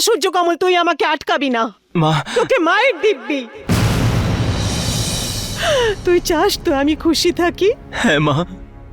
সূর্য কমল তুই আমাকে আটকাবি না। মা। তোকে মায়ের দিব্যি। তুই চাস তো আমি খুশি থাকি? হ্যাঁ মা।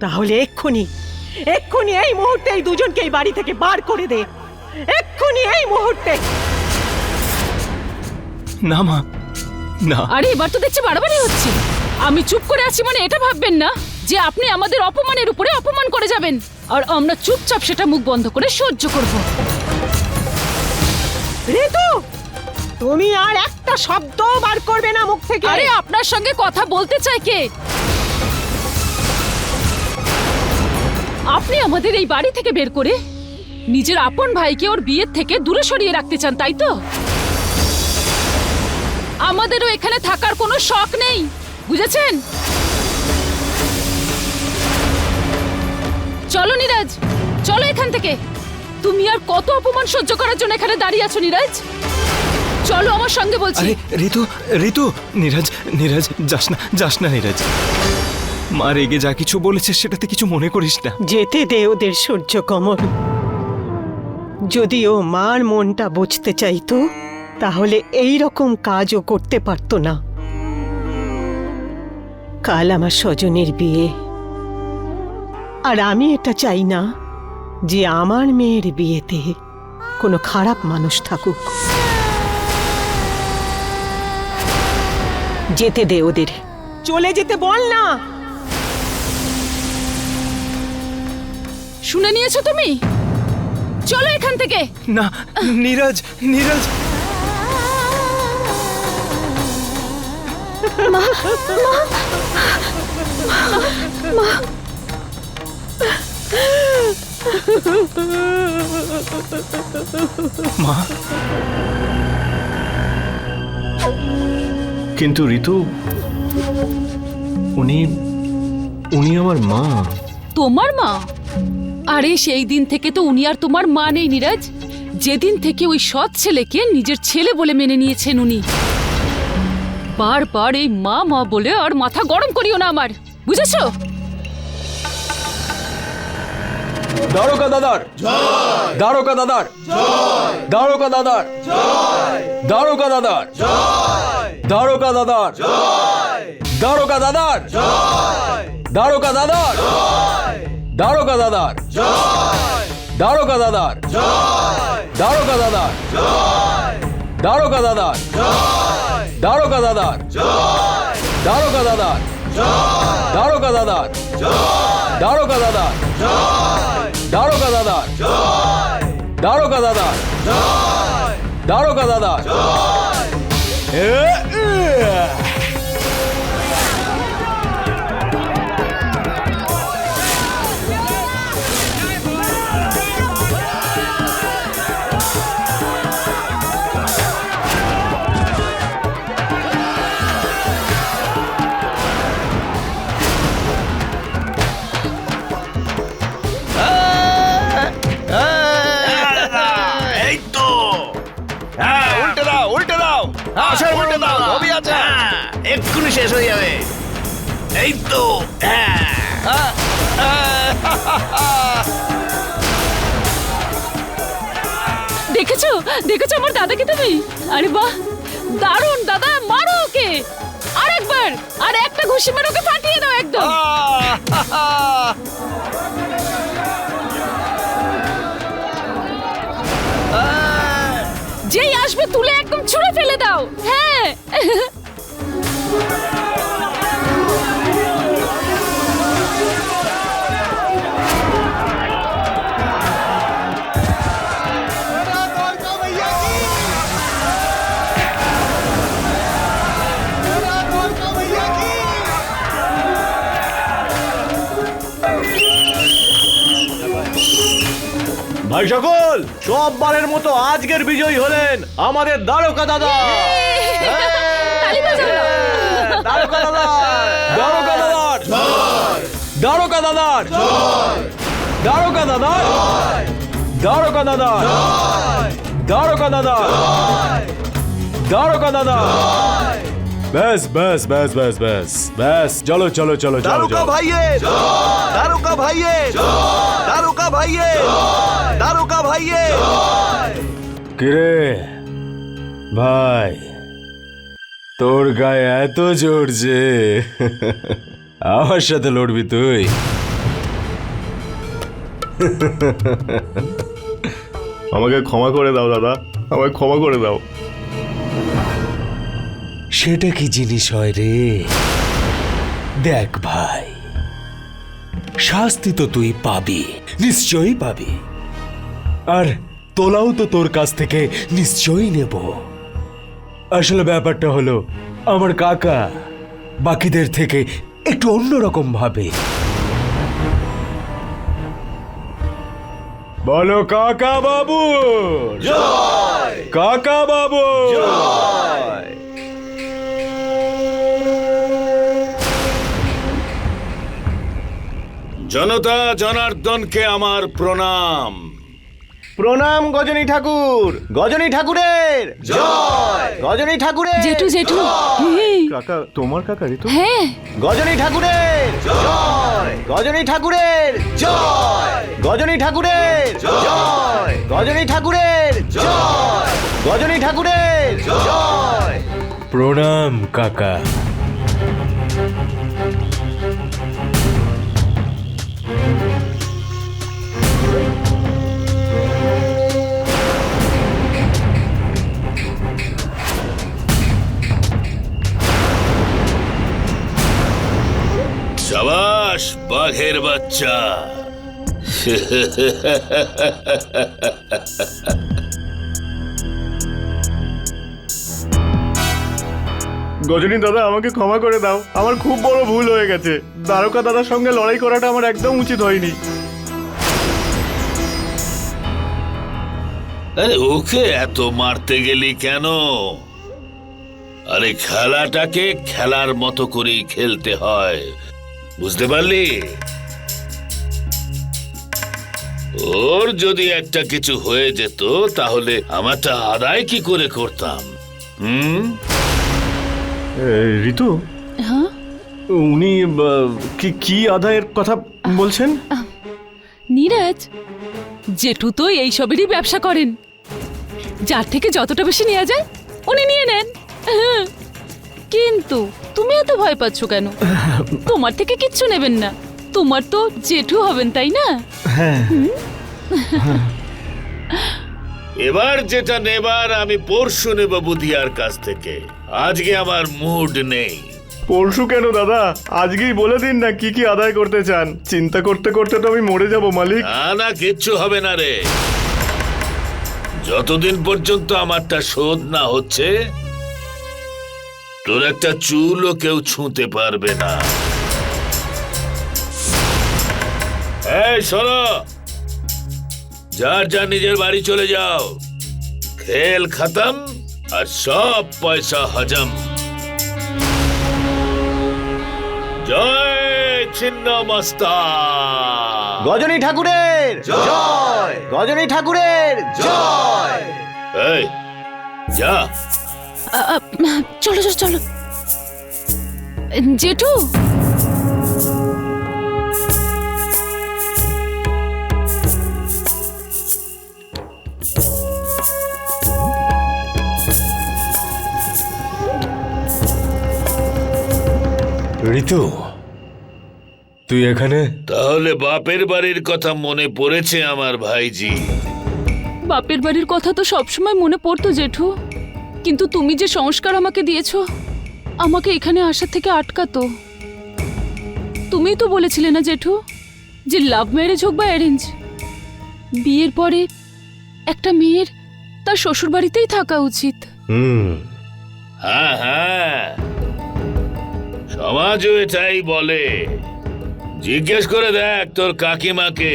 তাহলে এক্ষুনি এক্ষুনি এই মুহূর্তে এই দুজনকে এই বাড়ি থেকে বার করে দে। এক্ষুনি এই মুহূর্তে। না মা। না। আরে এবার তো দেখছি বাড়াবাড়ি হচ্ছে। আমি চুপ করে আছি মানে এটা ভাববেন না যে আপনি আমাদের অপমানের উপরে অপমান করে যাবেন। আর আমরা চুপচাপ সেটা মুখ বন্ধ করে সহ্য করব। ঋতু, তুমি আর একটা শব্দ বার করবে না মুখ থেকে। আরে, আপনার সঙ্গে কথা বলতে চাই কে? আপনি আমাদের এই বাড়ি থেকে বের করে নিজের আপন ভাইকে ওর বিয়ের থেকে দূরে সরিয়ে রাখতে চান, তাই তো? আমাদেরও এখানে থাকার কোনো শখ নেই, বুঝেছেন? চলো নিরাজ, চলো এখান থেকে। তুমি আর কত অপমান সহ্য করার জন্য এখানে দাঁড়িয়ে আছো নিরাজ? চলো আমার সঙ্গে বলছি। আরে ঋতু ঋতু নীরাজ নীরাজ যাস না যাস না নীরাজ। মা রেগে যা কিছু বলেছে সেটাতে কিছু মনে করিস না। যেতে দে ওদের সূর্য কমল। যদি ও মার মনটা বুঝতে চাইতো তাহলে এই রকম কাজও করতে পারতো না। কাল আমার স্বজনের বিয়ে। আর আমি এটা চাই না। যে আমার মেয়ের বিয়েতে কোনো খারাপ মানুষ থাকুক। যেতে দে ওদের। চলে যেতে বল না। শুনে নিয়েছো তুমি? চলো এখান থেকে। না নীরাজ নীরাজ। মা কিন্তু ঋতু, উনি উনি আমার মা। তোমার মা? আরে, সেই দিন থেকে তো উনি আর তোমার মা নেই নীরাজ। যেদিন থেকে ওই সৎ ছেলেকে নিজের ছেলে বলে মেনে নিয়েছেন উনি। বারবার এই মা মা বলে আর মাথা গরম করিও না আমার। বুঝেছ? দারোগা দাদার দারোগা দাদার দারোগা দাদার দারোগা দাদার দারোগা দাদার দারোগা দাদার দারোগা দাদার দারোগা দাদার দারোগা দাদার দারোগা দাদার দারোগা দাদার দারোগা দাদার দারোগা দাদার দারোগা দাদার দারোগা দাদার দারোগা দাদার দারোগা দাদার দারোগা দাদার শেষ হয়ে যাবে। এই তো হ্যাঁ। দেখেছ? দেখেছ আমার দাদাকে তুমি? আরে বাহ দারুণ দাদা মারো ওকে। আরেকবার আর একটা ঘুষি মারো ওকে ফাটিয়ে দাও একদম। যেই আসবে তুলে একদম ছুঁড়ে ফেলে দাও। হ্যাঁ। ভাই সকল সব বারের মতো আজকের বিজয়ী হলেন আমাদের দ্বারকা দাদা। बस बस बस बस बस बस चलो चलो चलो चलो दारू का भाई दारू का भाई दारू का भाई दारू का भाई भाई তোর গায়ে এত জোর যে। আমার সাথে লড়বি তুই। আমাকে ক্ষমা করে দাও দাদা। আমাকে ক্ষমা করে দাও। সেটা কি জিনিস হয় রে? দেখ ভাই শাস্তি তো তুই পাবি নিশ্চয়ই পাবি। আর তোলাও তো তোর কাছ থেকে নিশ্চয়ই নেব। আসলে ব্যাপারটা হলো আমার কাকা বাকিদের থেকে একটু অন্যরকম ভাবে। বলো কাকা বাবু! কাকা বাবু! জনতা জনার্দনকে আমার প্রণাম। প্রণাম গজনী ঠাকুর। গজনী ঠাকুরের। জয়! গজনী ঠাকুরের। জেঠু জেঠু। কাকা তোমার কাকা ঋতু? হ্যাঁ। গজনী ঠাকুরের। জয়! গজনী ঠাকুরের। জয়! গজনী ঠাকুরের। জয়! গজনী ঠাকুরের। জয়! গজনী ঠাকুরের। জয়! প্রণাম কাকা। সাবাস বাঘের বাচ্চা। গজনী দাদা আমাকে ক্ষমা করে দাও। আমার খুব বড় ভুল হয়ে গেছে। দ্বারকা দাদার সঙ্গে লড়াই করাটা আমার একদম উচিত হয়নি। আরে ওকে এত মারতে গেলি কেন? আরে খেলাটাকে খেলার মতো করেই খেলতে হয়। বুঝতে পারলি? ওর যদি একটা কিছু হয়ে যেত তাহলে আমারটা আদায় কি করে করতাম? হুম? ঋতু? হ্যাঁ? উনি কি কি আদায়ের কথা বলছেন? নীরাজ জেঠু তো এই সবেরই ব্যবসা করেন। যার থেকে যতটা বেশি নেওয়া যায় উনি নিয়ে নেন। হ্যাঁ। কিন্তু তুমি এত ভয় পাচ্ছ কেন? তোমার থেকে কিচ্ছু নেবেন না। তোমার তো জেঠু হবেন তাই না? এবার যেটা নেবার আমি পরশু নেব বুধিয়ার কাছ থেকে। আজকে আমার মুড নেই। পরশু কেন দাদা? আজকেই বলে দিন না কি কি আদায় করতে চান। চিন্তা করতে করতে তো আমি মরে যাব মালিক। না না কিচ্ছু হবে না রে। যতদিন পর্যন্ত আমারটা শোধ না হচ্ছে তোর একটা চুলও কেউ ছুঁতে পারবে না। এই যার যা নিজের বাড়ি চলে যাও। খেল খতম আর সব পয়সা হজম। জয় ছিন্ন মস্তা গজনী ঠাকুরের। জয়। গজনী ঠাকুরের। জয়। এই যা। চলো চলো চলো। জেঠু? ঋতু তুই এখানে? তাহলে বাপের বাড়ির কথা মনে পড়েছে আমার ভাইজি। বাপের বাড়ির কথা তো সবসময় মনে পড়তো জেঠু। কিন্তু তুমি যে সংস্কার আমাকে দিয়েছ, আমাকে এখানে আসার থেকে আটকাতো। তুমিই তো বলেছিলে না, জেঠু, যে লাভ ম্যারেজ হোক বা অ্যারেঞ্জ বিয়ের পরে একটা মেয়ের তার শ্বশুর বাড়িতেই থাকা উচিত। হ্যাঁ হ্যাঁ। সমাজও এটাই বলে। জিজ্ঞেস করে দেখ তোর কাকিমাকে।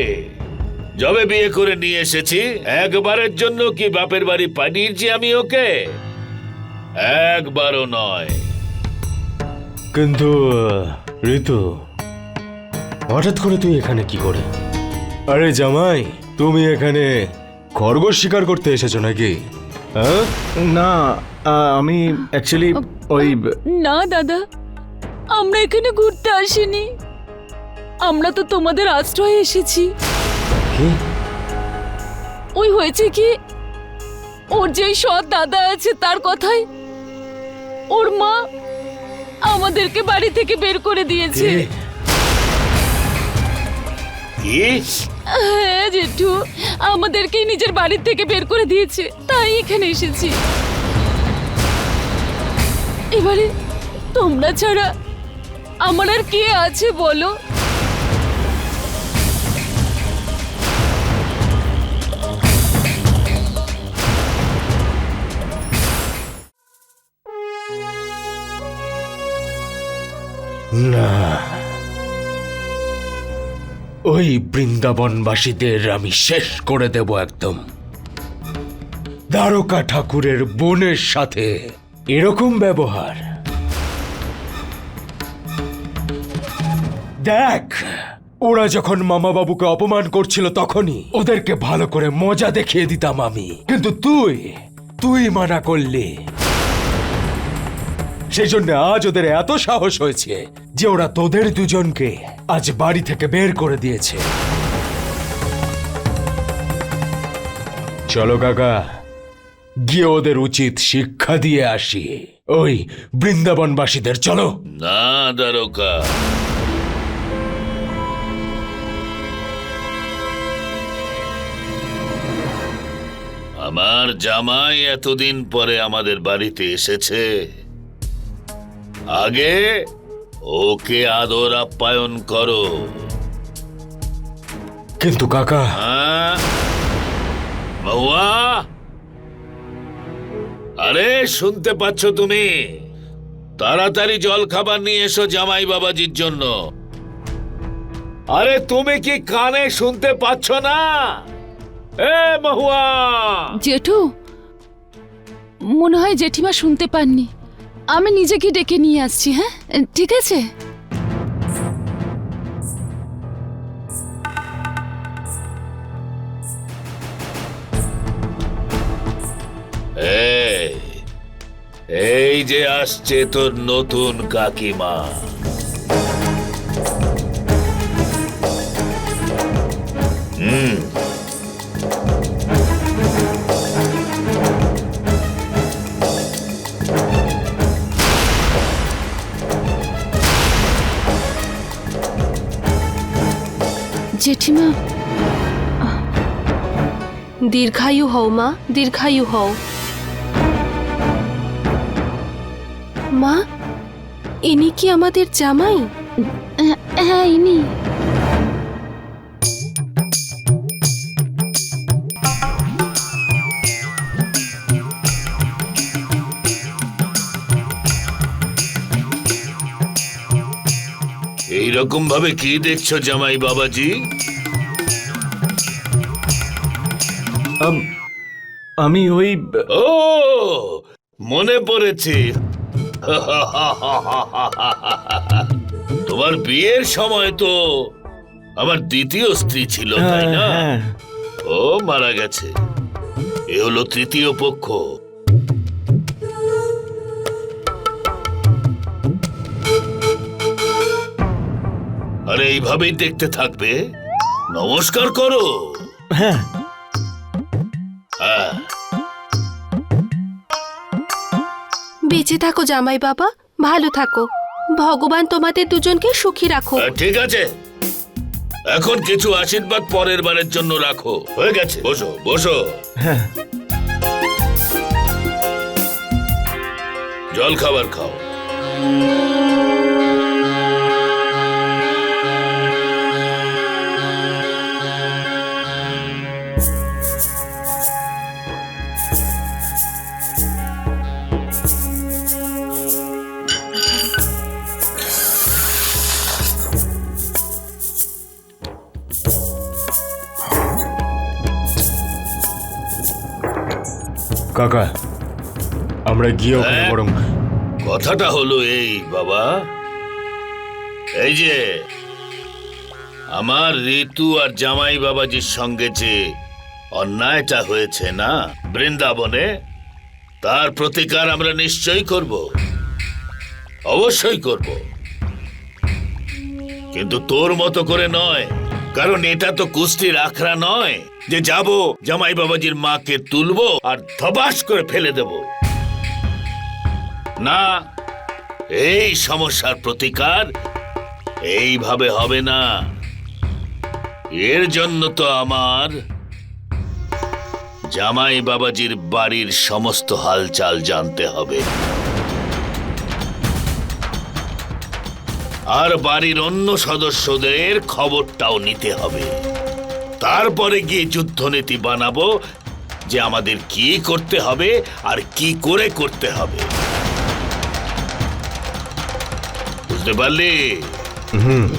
যবে বিয়ে করে নিয়ে এসেছি, একবারের জন্য কি বাপের বাড়ি পাঠিয়েছি আমি ওকে? একবারও নয়। কিন্তু ঋতু হঠাৎ করে তুই এখানে কি করে? আরে জামাই তুমি এখানে খরগোশ শিকার করতে এসেছ নাকি? হ্যাঁ? না আমি অ্যাকচুয়ালি ওই না দাদা। আমরা এখানে ঘুরতে আসিনি। আমরা তো তোমাদের আশ্রয়ে এসেছি। ওই হয়েছে কি? ওর যেই সৎ দাদা আছে তার কথাই ওর মা আমাদেরকে বাড়ি থেকে বের করে দিয়েছে। হ্যাঁ জেঠু আমাদেরকে নিজের বাড়ি থেকে বের করে দিয়েছে তাই এখানে এসেছি। এবারে তোমরা ছাড়া আমার আর কে আছে বলো? না। ওই বৃন্দাবনবাসীদের আমি শেষ করে দেব একদম। দ্বারকা ঠাকুরের বোনের সাথে এরকম ব্যবহার। দেখ, ওরা যখন মামা বাবুকে অপমান করছিল তখনই ওদেরকে ভালো করে মজা দেখিয়ে দিতাম আমি। কিন্তু তুই তুই মানা করলি। সেই জন্য আজ ওদের এত সাহস হয়েছে যে ওরা তোদের দুজনকে আজ বাড়ি থেকে বের করে দিয়েছে। চলো কাকা, গিয়ে ওদের উচিত শিক্ষা দিয়ে আসি। ওই বৃন্দাবনবাসীদের, চলো। না, দ্বারকা। আমার জামাই এতদিন পরে আমাদের বাড়িতে এসেছে। আগে ওকে আদর আপ্যায়ন করো। কিন্তু কাকা হ্যাঁ? মহুয়া আরে শুনতে পাচ্ছ তুমি? তাড়াতাড়ি জল খাবার নিয়ে এসো জামাই বাবাজির জন্য। আরে তুমি কি কানে শুনতে পাচ্ছ না? এ মহুয়া! জেঠু মনে হয় জেঠিমা শুনতে পাননি। আমি নিজেকে ডেকে নিয়ে আসছি হ্যাঁ? ঠিক আছে? এই যে আসছে তোর নতুন কাকিমা। হুম জেঠিমা দীর্ঘায়ু হও মা, দীর্ঘায়ু হও। মা, ইনি কি আমাদের জামাই? হ্যাঁ ইনি। এইরকম ভাবে কি দেখছ জামাই বাবাজি? আমি ওই ও মনে পড়েছে। তোমার বিয়ের সময় তো আমার দ্বিতীয় স্ত্রী ছিল তাই না? হ্যাঁ, ও মারা গেছে। এ হলো তৃতীয় পক্ষ। আরে এইভাবেই দেখতে থাকবে। নমস্কার করো। হ্যাঁ হ্যাঁ। বেঁচে থাকো জামাই বাবা ভালো থাকো। ভগবান তোমাদের দুজনকে সুখী রাখো ঠিক আছে। এখন কিছু আশীর্বাদ পরের বারের জন্য রাখো। হয়ে গেছে। বসো বসো। হ্যাঁ। জল খাবার খাও। কাকা আমরা গিয়ে ওখানে হ্যাঁ। বরং কথাটা হলো এই বাবা। এই যে আমার ঋতু আর জামাই বাবাজির সঙ্গে যে অন্যায়টা হয়েছে না বৃন্দাবনে তার প্রতিকার আমরা নিশ্চয়ই করব। অবশ্যই করব। কিন্তু তোর মতো করে নয় কারণ এটা তো কুস্তির আখড়া নয়। যে যাব, জামাই বাবাজির মাকে তুলবো আর ধবাস করে ফেলে দেব। না, এই সমস্যার প্রতিকার এইভাবে হবে না। এর জন্য তো আমার জামাই বাবাজির বাড়ির সমস্ত হালচাল জানতে হবে। আর বাড়ির অন্য সদস্যদের খবরটাও নিতে হবে। তারপরে গিয়ে যুদ্ধনীতি বানাবো যে আমাদের কি করতে হবে আর কি করে করতে হবে। বুঝতে পারলি? হুম।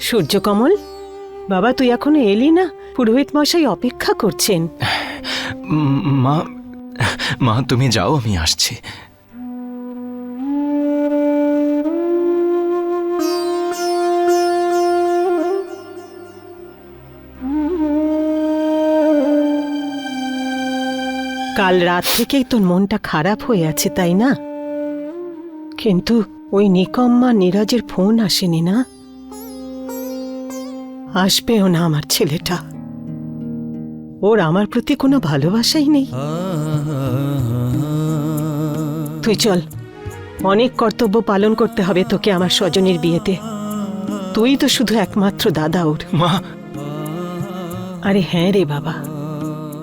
সূর্যকমল বাবা তুই এখনও এলি না? পুরোহিত মশাই অপেক্ষা করছেন। মা মা তুমি যাও আমি আসছি। কাল রাত থেকেই তোর মনটা খারাপ হয়ে আছে তাই না? কিন্তু ওই নিকম্মা নীরজের ফোন আসেনি না? আসবেও না আমার ছেলেটা। ওর আমার প্রতি কোনো ভালোবাসাই নেই। তুই চল অনেক কর্তব্য পালন করতে হবে তোকে আমার স্বজনের বিয়েতে। তুই তো শুধু একমাত্র দাদা ওর। মা! আরে হ্যাঁ রে বাবা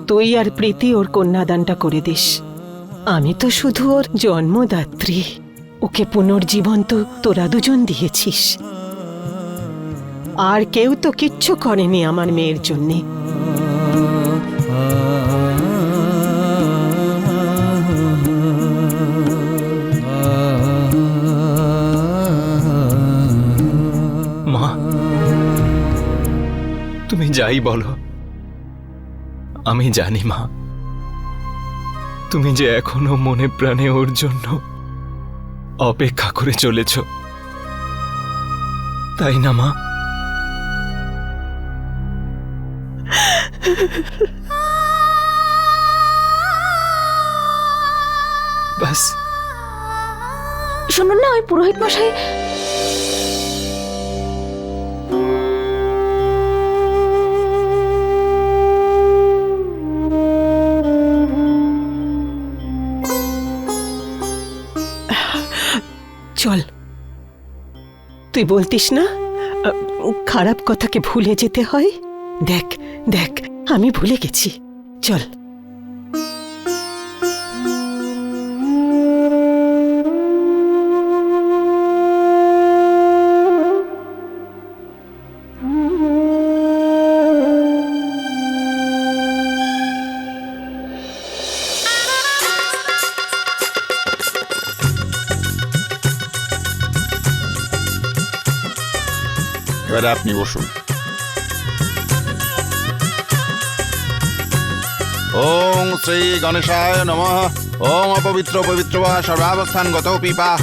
তুই আর প্রীতি ওর কন্যাদানটা করে দিস। আমি তো শুধু ওর জন্মদাত্রী। ওকে পুনর্জীবন তো তোরা দুজন দিয়েছিস। আর কেউ তো কিচ্ছু করেনি আমার মেয়ের জন্যে। মা, তুমি যাই বলো। আমি জানি, মা। তুমি যে এখনও মনে প্রাণে ওর জন্য অপেক্ষা করে চলেছ। তাই না, মা? বাস। শুনুন না ওই পুরোহিত মশাই। চল। তুই বলতিস না খারাপ কথাকে ভুলে যেতে হয়? দেখ দেখ। আমি ভুলে গেছি। চল। আপনি বসুন। ওং শ্রী গণেশায় নম। ওং অপবিত্র পবিত্র বা সর্বাবস্থান গত পিপা।